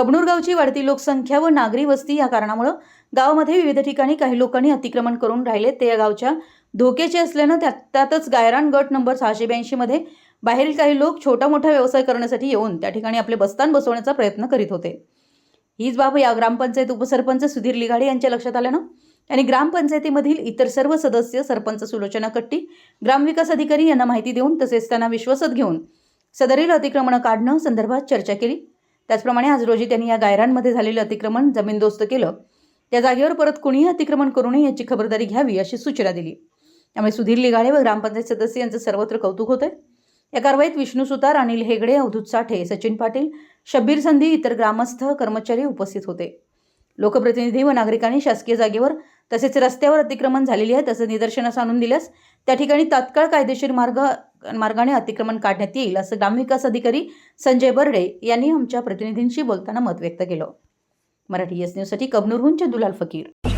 कबनूर गावची वाढती लोकसंख्या व नागरी वस्ती या कारणामुळं गावामध्ये विविध ठिकाणी काही लोकांनी अतिक्रमण करून राहिले. ते या गावच्या धोक्याचे असल्यानं त्यात त्यातच गायरान गट नंबर सहाशे ब्याऐंशीमध्ये बाहेरील काही लोक छोटा मोठा व्यवसाय करण्यासाठी येऊन त्या ठिकाणी आपले बस्तान बसवण्याचा प्रयत्न करीत होते. हीच बाब या ग्रामपंचायत उपसरपंच सुधीर लिघाडे यांच्या लक्षात आल्यानं त्यांनी ग्रामपंचायतीमधील इतर सर्व सदस्य सरपंच सुलोचना कट्टी ग्रामविकास अधिकारी यांना माहिती देऊन तसेच त्यांना विश्वासत घेऊन सदरील अतिक्रमणं काढणं संदर्भात चर्चा केली. त्याचप्रमाणे आज रोजी त्यांनी या गायरांमध्ये झालेलं अतिक्रमण जमीनदोस्त केलं. त्या जागेवर परत कुणीही अतिक्रमण करू नये याची खबरदारी घ्यावी अशी सूचना दिली. त्यामुळे सुधीर लिगाळे व ग्रामपंचायत सदस्य यांचं सर्वत्र कौतुक होतं या कारवाईत विष्णू सुतार अनिल हेगडे अवधूत साठे सचिन पाटील शब्बीर संधी इतर ग्रामस्थ कर्मचारी उपस्थित होते. लोकप्रतिनिधी व नागरिकांनी शासकीय जागेवर तसेच रस्त्यावर अतिक्रमण झालेली आहे तसं निदर्शनास आणून दिल्यास त्या ठिकाणी तात्काळ कायदेशीर मार्ग मार्गाने अतिक्रमण काढण्यात येईल असं ग्रामविकास अधिकारी संजय बर्डे यांनी आमच्या प्रतिनिधींशी बोलताना मत व्यक्त केलं. मराठी एस न्यूजसाठी कबनूरहून दुलाल फकीर.